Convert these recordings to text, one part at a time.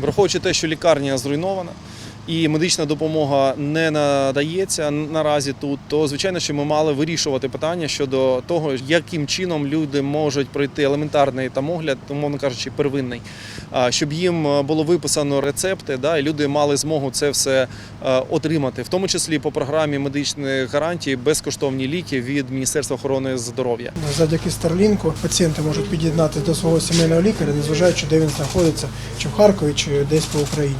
Враховуючи те, що лікарня зруйнована і медична допомога не надається наразі тут, то звичайно, що ми мали вирішувати питання щодо того, яким чином люди можуть пройти елементарний там огляд, умовно кажучи, первинний, щоб їм е, було виписано рецепти, да, і люди мали змогу це все е, отримати, в тому числі по програмі медичних гарантій безкоштовні ліки від Міністерства охорони здоров'я. Завдяки Старлінку пацієнти можуть під'єднатися до свого сімейного лікаря, незважаючи, де він знаходиться, чи в Харкові, чи десь по Україні.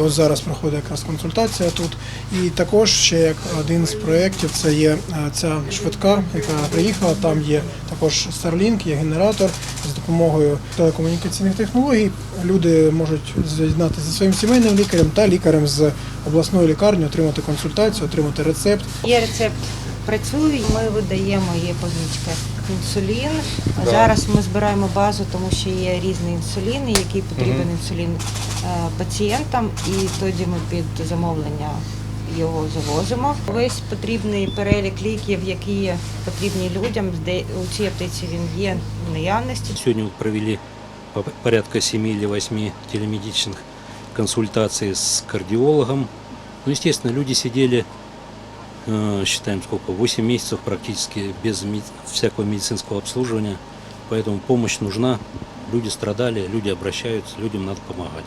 Ось зараз проходить якраз консультація тут. І також ще як один з проєктів це є е, ця швидка, яка приїхала. Там є також Starlink, є генератор з допомогою телекомунікаційних технологій. Люди можуть з'єднатися зі своїм сімейним лікарем та лікарем з обласної лікарні, отримати консультацію, отримати рецепт. Є рецепт працює, ми видаємо є позначка інсулін. Зараз ми збираємо базу, тому що є різні інсуліни, який потрібен інсулін е, пацієнтам, і тоді ми під замовлення його завозимо. Весь потрібний перелік ліків, які потрібні людям, де у цій аптеці він є в наявності. Вот провели по- порядка 7 или 8 телемедичных консультаций с кардиологом. Ну, естественно, люди сидели, э, считаем сколько, 8 месяцев практически без всякого медицинского обслуживания. Поэтому помощь нужна. Люди страдали, люди обращаются, людям надо помогать.